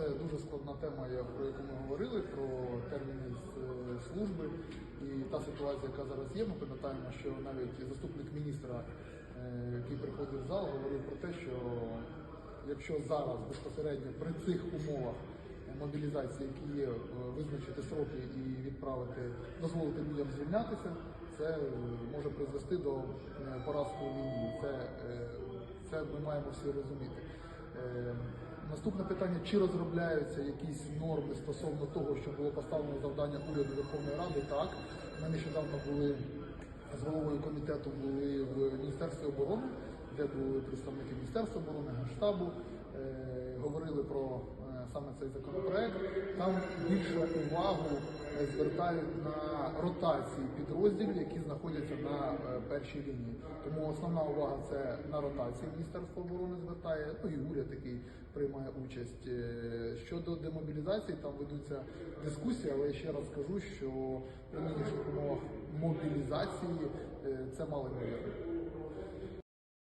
це дуже складна тема, про яку ми говорили, про терміни е, служби і та ситуація, яка зараз є. Ми пам'ятаємо, що навіть заступник міністра, е, який приходив в зал, говорив про те, що якщо зараз безпосередньо при цих умовах мобілізації, які є, е, визначити сроки і відправити, дозволити людям звільнятися, це може призвести до е, поразки у війні. Це, це ми маємо всі розуміти. Наступне питання: чи розробляються якісь норми стосовно того, що було поставлено завдання уряду Верховної Ради? Так, ми нещодавно були з головою комітету були в Міністерстві оборони, де були представники Міністерства оборони, Генштабу, е, говорили про е, саме цей законопроект. Там більше увагу звертають на ротації підрозділів, які знаходяться на е, першій лінії. Тому основна увага це на ротації Міністерство оборони звертає, ну і уряд, який приймає участь. Е, Щодо демобілізації, там ведуться дискусії, але я ще раз скажу, що при нинішніх умовах мобілізації е, це мало ймовірно.